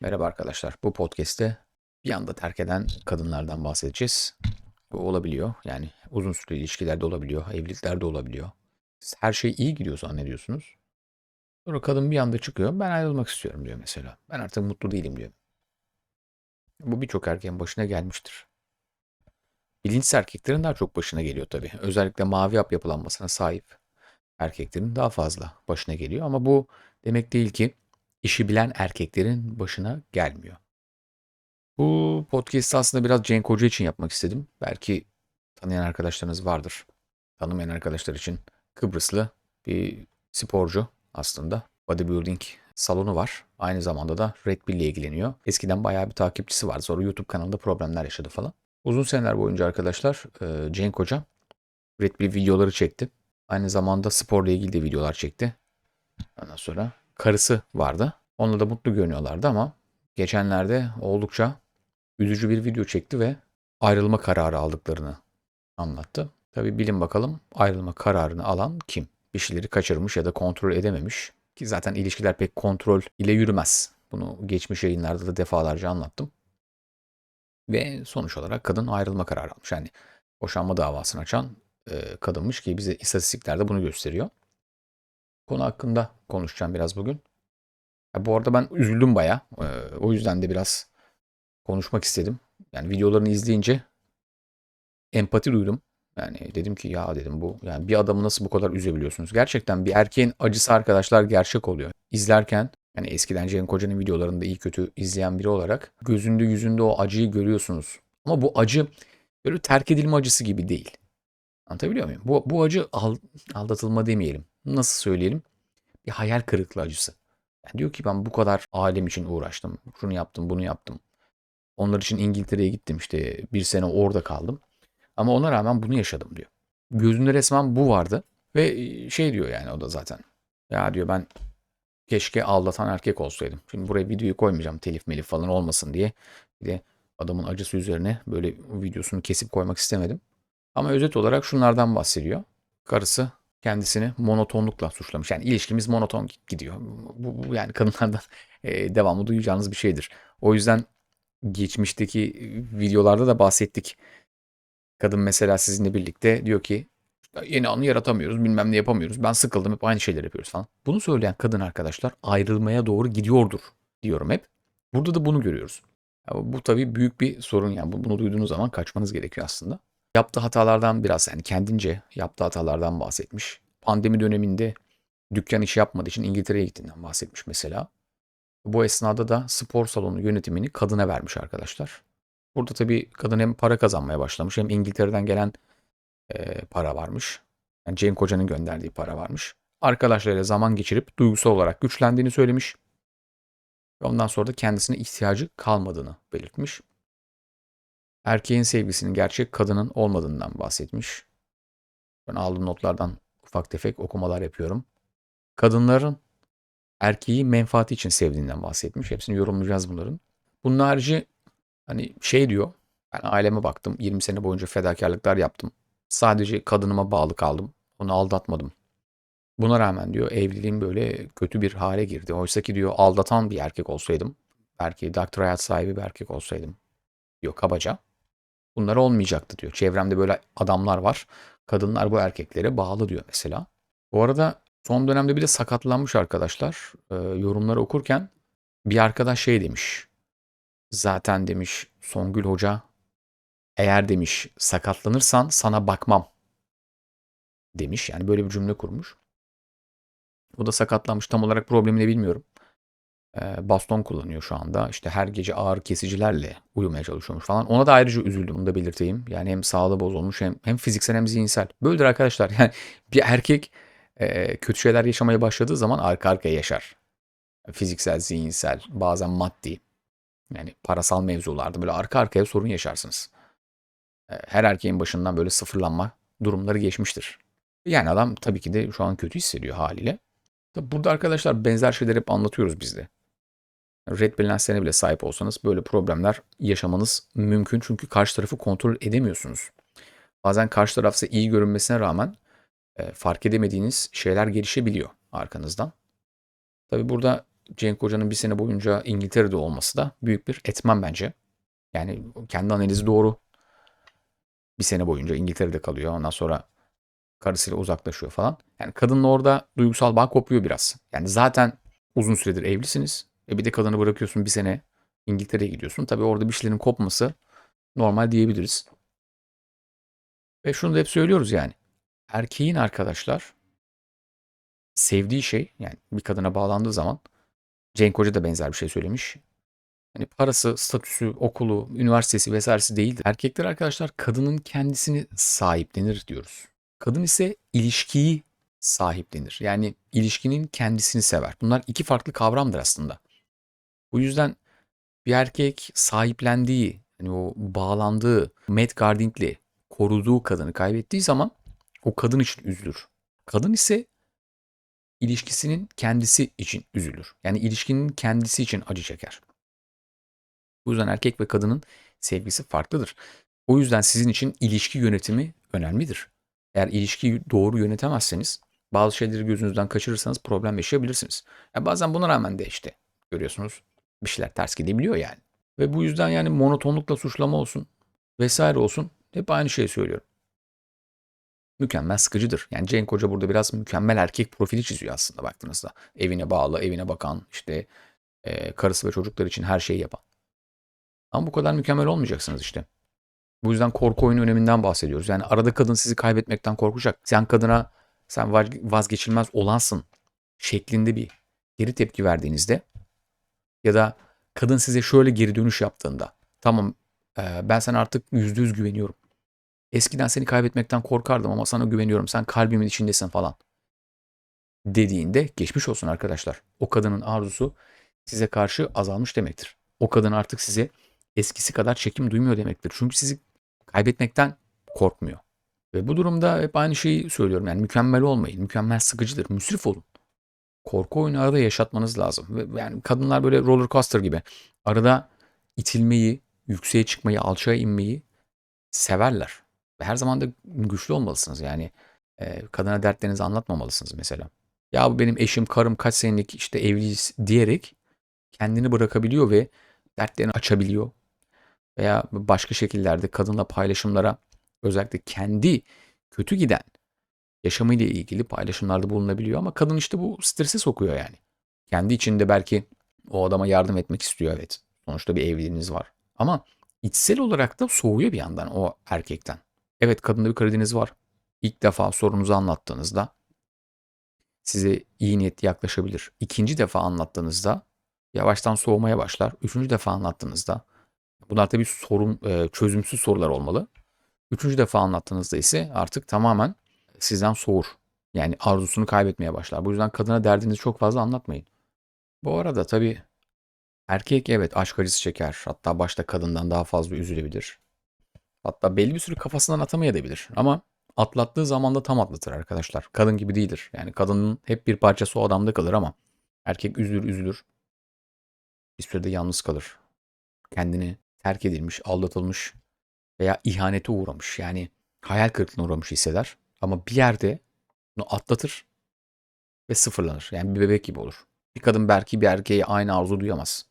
Merhaba arkadaşlar. Bu podcast'te bir anda terk eden kadınlardan bahsedeceğiz. Bu olabiliyor. Yani uzun süreli ilişkilerde olabiliyor, evliliklerde olabiliyor. Siz her şey iyi gidiyor zannediyorsunuz. Sonra kadın bir anda çıkıyor. Ben ayrılmak istiyorum diyor mesela. Ben artık mutlu değilim diyor. Bu birçok erkeğin başına gelmiştir. Bilinçsiz erkeklerin daha çok başına geliyor tabii. Özellikle mavi hap yapılanmasına sahip erkeklerin daha fazla başına geliyor. Ama bu demek değil ki işi bilen erkeklerin başına gelmiyor. Bu podcast'ı aslında biraz Cenk Hoca için yapmak istedim. Belki tanıyan arkadaşlarınız vardır. Tanımayan arkadaşlar için Kıbrıslı bir sporcu aslında. Bodybuilding salonu var. Aynı zamanda da Red Bull ile ilgileniyor. Eskiden bayağı bir takipçisi vardı. Sonra YouTube kanalında problemler yaşadı falan. Uzun seneler boyunca arkadaşlar e, Cenk Hoca Red Bull videoları çekti. Aynı zamanda sporla ilgili de videolar çekti. Ondan sonra karısı vardı. Onunla da mutlu görünüyorlardı ama geçenlerde oldukça üzücü bir video çekti ve ayrılma kararı aldıklarını anlattı. Tabi bilin bakalım ayrılma kararını alan kim? Bir şeyleri kaçırmış ya da kontrol edememiş. Ki zaten ilişkiler pek kontrol ile yürümez. Bunu geçmiş yayınlarda da defalarca anlattım. Ve sonuç olarak kadın ayrılma kararı almış. Yani boşanma davasını açan e, kadınmış ki bize istatistiklerde bunu gösteriyor. Konu hakkında konuşacağım biraz bugün. Ya bu arada ben üzüldüm baya. Ee, o yüzden de biraz konuşmak istedim. Yani videolarını izleyince empati duydum. Yani dedim ki ya dedim bu yani bir adamı nasıl bu kadar üzebiliyorsunuz? Gerçekten bir erkeğin acısı arkadaşlar gerçek oluyor. İzlerken yani eskiden Cenk Hoca'nın videolarında iyi kötü izleyen biri olarak gözünde yüzünde o acıyı görüyorsunuz. Ama bu acı böyle terk edilme acısı gibi değil. Anlatabiliyor muyum? Bu, bu acı al- aldatılma demeyelim. Nasıl söyleyelim? Bir hayal kırıklığı acısı. Yani diyor ki ben bu kadar alem için uğraştım. Şunu yaptım, bunu yaptım. Onlar için İngiltere'ye gittim işte bir sene orada kaldım. Ama ona rağmen bunu yaşadım diyor. Gözünde resmen bu vardı. Ve şey diyor yani o da zaten. Ya diyor ben keşke aldatan erkek olsaydım. Şimdi buraya videoyu koymayacağım telif melif falan olmasın diye. Bir de adamın acısı üzerine böyle videosunu kesip koymak istemedim. Ama özet olarak şunlardan bahsediyor. Karısı kendisini monotonlukla suçlamış. Yani ilişkimiz monoton gidiyor. Bu, bu yani kadınlardan e, devamlı duyacağınız bir şeydir. O yüzden geçmişteki videolarda da bahsettik. Kadın mesela sizinle birlikte diyor ki yeni anı yaratamıyoruz, bilmem ne yapamıyoruz. Ben sıkıldım hep aynı şeyleri yapıyoruz falan. Bunu söyleyen kadın arkadaşlar ayrılmaya doğru gidiyordur diyorum hep. Burada da bunu görüyoruz. Ya bu tabii büyük bir sorun yani bunu duyduğunuz zaman kaçmanız gerekiyor aslında. Yaptığı hatalardan biraz yani kendince yaptığı hatalardan bahsetmiş. Pandemi döneminde dükkan işi yapmadığı için İngiltere'ye gittiğinden bahsetmiş mesela. Bu esnada da spor salonu yönetimini kadına vermiş arkadaşlar. Burada tabii kadın hem para kazanmaya başlamış hem İngiltere'den gelen e, para varmış. Yani Cenk Hoca'nın gönderdiği para varmış. Arkadaşlarıyla zaman geçirip duygusal olarak güçlendiğini söylemiş. Ondan sonra da kendisine ihtiyacı kalmadığını belirtmiş. Erkeğin sevgisinin gerçek kadının olmadığından bahsetmiş. Ben aldığım notlardan ufak tefek okumalar yapıyorum. Kadınların erkeği menfaati için sevdiğinden bahsetmiş. Hepsini yorumlayacağız bunların. Bunun harici hani şey diyor. Ben aileme baktım. 20 sene boyunca fedakarlıklar yaptım. Sadece kadınıma bağlı kaldım. Onu aldatmadım. Buna rağmen diyor evliliğim böyle kötü bir hale girdi. Oysa ki diyor aldatan bir erkek olsaydım. Belki doktor hayat sahibi bir erkek olsaydım. Diyor kabaca. Bunlar olmayacaktı diyor. Çevremde böyle adamlar var. Kadınlar bu erkeklere bağlı diyor mesela. Bu arada son dönemde bir de sakatlanmış arkadaşlar. Ee, yorumları okurken bir arkadaş şey demiş. Zaten demiş Songül Hoca eğer demiş sakatlanırsan sana bakmam demiş. Yani böyle bir cümle kurmuş. O da sakatlanmış tam olarak problemini bilmiyorum. Ee, baston kullanıyor şu anda. İşte her gece ağır kesicilerle uyumaya çalışıyormuş falan. Ona da ayrıca üzüldüm. Bunu da belirteyim. Yani hem sağlığı bozulmuş hem, hem fiziksel hem zihinsel. Böyledir arkadaşlar. Yani bir erkek e, kötü şeyler yaşamaya başladığı zaman arka arkaya yaşar. Fiziksel, zihinsel, bazen maddi. Yani parasal mevzularda böyle arka arkaya sorun yaşarsınız. E, her erkeğin başından böyle sıfırlanma durumları geçmiştir. Yani adam tabii ki de şu an kötü hissediyor haliyle. Burada arkadaşlar benzer şeyleri hep anlatıyoruz biz de. Red Bull lenslerine bile sahip olsanız böyle problemler yaşamanız mümkün. Çünkü karşı tarafı kontrol edemiyorsunuz. Bazen karşı tarafsa iyi görünmesine rağmen e, fark edemediğiniz şeyler gelişebiliyor arkanızdan. Tabi burada Cenk Hoca'nın bir sene boyunca İngiltere'de olması da büyük bir etmen bence. Yani kendi analizi doğru. Bir sene boyunca İngiltere'de kalıyor. Ondan sonra karısıyla uzaklaşıyor falan. Yani kadınla orada duygusal bağ kopuyor biraz. Yani zaten uzun süredir evlisiniz. E bir de kadını bırakıyorsun bir sene İngiltere'ye gidiyorsun. Tabii orada bir şeylerin kopması normal diyebiliriz. Ve şunu da hep söylüyoruz yani. Erkeğin arkadaşlar sevdiği şey yani bir kadına bağlandığı zaman Cenk Hoca da benzer bir şey söylemiş. Hani parası, statüsü, okulu, üniversitesi vesairesi değildir. Erkekler arkadaşlar kadının kendisini sahiplenir diyoruz. Kadın ise ilişkiyi sahiplenir. Yani ilişkinin kendisini sever. Bunlar iki farklı kavramdır aslında. Bu yüzden bir erkek sahiplendiği, hani o bağlandığı, Matt Garding'li koruduğu kadını kaybettiği zaman o kadın için üzülür. Kadın ise ilişkisinin kendisi için üzülür. Yani ilişkinin kendisi için acı çeker. Bu yüzden erkek ve kadının sevgisi farklıdır. O yüzden sizin için ilişki yönetimi önemlidir. Eğer ilişkiyi doğru yönetemezseniz bazı şeyleri gözünüzden kaçırırsanız problem yaşayabilirsiniz. Yani bazen buna rağmen de işte görüyorsunuz bir ters gidebiliyor yani. Ve bu yüzden yani monotonlukla suçlama olsun vesaire olsun hep aynı şeyi söylüyorum. Mükemmel sıkıcıdır. Yani Cenk Hoca burada biraz mükemmel erkek profili çiziyor aslında baktığınızda. Evine bağlı, evine bakan, işte e, karısı ve çocuklar için her şeyi yapan. Ama bu kadar mükemmel olmayacaksınız işte. Bu yüzden korku oyunu öneminden bahsediyoruz. Yani arada kadın sizi kaybetmekten korkacak. Sen kadına sen vazgeçilmez olansın şeklinde bir geri tepki verdiğinizde ya da kadın size şöyle geri dönüş yaptığında tamam ben sana artık yüzde yüz güveniyorum. Eskiden seni kaybetmekten korkardım ama sana güveniyorum. Sen kalbimin içindesin falan. Dediğinde geçmiş olsun arkadaşlar. O kadının arzusu size karşı azalmış demektir. O kadın artık size eskisi kadar çekim duymuyor demektir. Çünkü sizi kaybetmekten korkmuyor. Ve bu durumda hep aynı şeyi söylüyorum. Yani mükemmel olmayın. Mükemmel sıkıcıdır. Müsrif olun. Korku oyunu arada yaşatmanız lazım. Yani kadınlar böyle roller coaster gibi. Arada itilmeyi, yükseğe çıkmayı, alçağa inmeyi severler. Ve her zaman da güçlü olmalısınız. Yani e, kadına dertlerinizi anlatmamalısınız mesela. Ya bu benim eşim, karım kaç senelik işte evliyiz diyerek kendini bırakabiliyor ve dertlerini açabiliyor. Veya başka şekillerde kadınla paylaşımlara özellikle kendi kötü giden yaşamıyla ilgili paylaşımlarda bulunabiliyor ama kadın işte bu strese sokuyor yani. Kendi içinde belki o adama yardım etmek istiyor evet. Sonuçta bir evliliğiniz var. Ama içsel olarak da soğuyor bir yandan o erkekten. Evet kadında bir krediniz var. İlk defa sorunuzu anlattığınızda size iyi niyetli yaklaşabilir. İkinci defa anlattığınızda yavaştan soğumaya başlar. Üçüncü defa anlattığınızda bunlar tabii sorun e, çözümsüz sorular olmalı. Üçüncü defa anlattığınızda ise artık tamamen sizden soğur. Yani arzusunu kaybetmeye başlar. Bu yüzden kadına derdinizi çok fazla anlatmayın. Bu arada tabii erkek evet aşk acısı çeker. Hatta başta kadından daha fazla üzülebilir. Hatta belli bir süre kafasından atamayabilir. Ama atlattığı zaman da tam atlatır arkadaşlar. Kadın gibi değildir. Yani kadının hep bir parçası o adamda kalır ama erkek üzülür üzülür. Bir sürede yalnız kalır. Kendini terk edilmiş, aldatılmış veya ihanete uğramış. Yani hayal kırıklığına uğramış hisseder. Ama bir yerde bunu atlatır ve sıfırlanır. Yani bir bebek gibi olur. Bir kadın belki bir erkeğe aynı arzu duyamaz.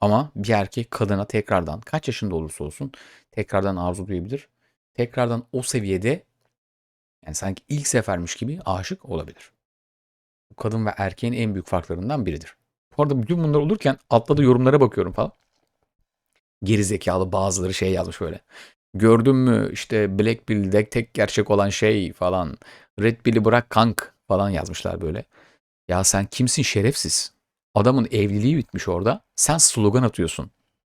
Ama bir erkek kadına tekrardan kaç yaşında olursa olsun tekrardan arzu duyabilir. Tekrardan o seviyede yani sanki ilk sefermiş gibi aşık olabilir. Bu kadın ve erkeğin en büyük farklarından biridir. Bu arada bütün bunlar olurken altta da yorumlara bakıyorum falan. Geri zekalı bazıları şey yazmış böyle. Gördün mü işte Black Bill'de tek gerçek olan şey falan. Red Bill'i bırak kank falan yazmışlar böyle. Ya sen kimsin şerefsiz? Adamın evliliği bitmiş orada. Sen slogan atıyorsun.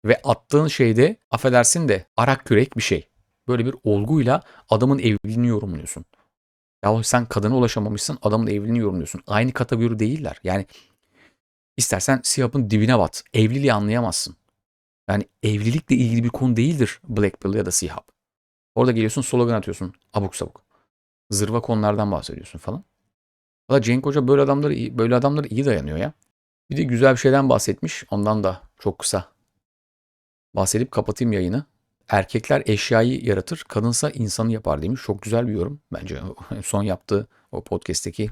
Ve attığın şeyde affedersin de arak kürek bir şey. Böyle bir olguyla adamın evliliğini yorumluyorsun. Ya sen kadına ulaşamamışsın adamın evliliğini yorumluyorsun. Aynı kategori değiller. Yani istersen siyahın dibine bat. Evliliği anlayamazsın. Yani evlilikle ilgili bir konu değildir Black Pill ya da Sihab. Orada geliyorsun slogan atıyorsun abuk sabuk. Zırva konulardan bahsediyorsun falan. Valla Cenk Hoca böyle adamları böyle adamları iyi dayanıyor ya. Bir de güzel bir şeyden bahsetmiş. Ondan da çok kısa bahsedip kapatayım yayını. Erkekler eşyayı yaratır, kadınsa insanı yapar demiş. Çok güzel bir yorum. Bence son yaptığı o podcast'teki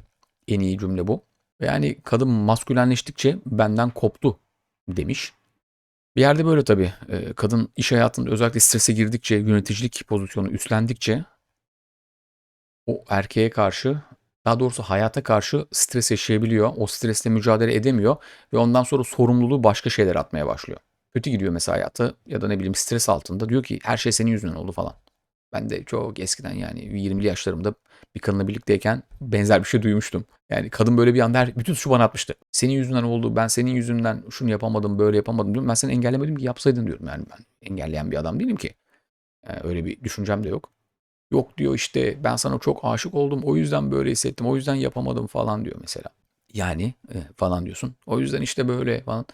en iyi cümle bu. Yani kadın maskülenleştikçe benden koptu demiş. Bir yerde böyle tabii. Eee, kadın iş hayatında özellikle strese girdikçe, yöneticilik pozisyonu üstlendikçe o erkeğe karşı, daha doğrusu hayata karşı stres yaşayabiliyor. O stresle mücadele edemiyor ve ondan sonra sorumluluğu başka şeylere atmaya başlıyor. Kötü gidiyor mesela hayatı ya da ne bileyim stres altında diyor ki her şey senin yüzünden oldu falan. Ben de çok eskiden yani 20'li yaşlarımda bir kadınla birlikteyken benzer bir şey duymuştum. Yani kadın böyle bir anda her, bütün suçu bana atmıştı. Senin yüzünden oldu, ben senin yüzünden şunu yapamadım, böyle yapamadım diyorum. Ben seni engellemedim ki yapsaydın diyorum. Yani ben engelleyen bir adam değilim ki. Yani öyle bir düşüncem de yok. Yok diyor işte ben sana çok aşık oldum o yüzden böyle hissettim o yüzden yapamadım falan diyor mesela. Yani e, falan diyorsun. O yüzden işte böyle falan.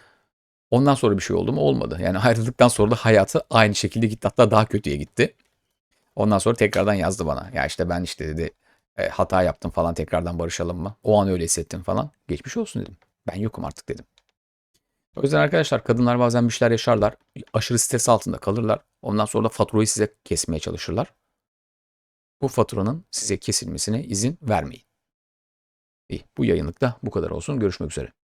Ondan sonra bir şey oldu mu? Olmadı. Yani ayrıldıktan sonra da hayatı aynı şekilde gitti. Hatta daha kötüye gitti. Ondan sonra tekrardan yazdı bana. Ya işte ben işte dedi e, hata yaptım falan tekrardan barışalım mı? O an öyle hissettim falan. Geçmiş olsun dedim. Ben yokum artık dedim. O yüzden arkadaşlar kadınlar bazen bir şeyler yaşarlar. Aşırı stres altında kalırlar. Ondan sonra da faturayı size kesmeye çalışırlar. Bu faturanın size kesilmesine izin vermeyin. İyi, bu yayınlıkta bu kadar olsun. Görüşmek üzere.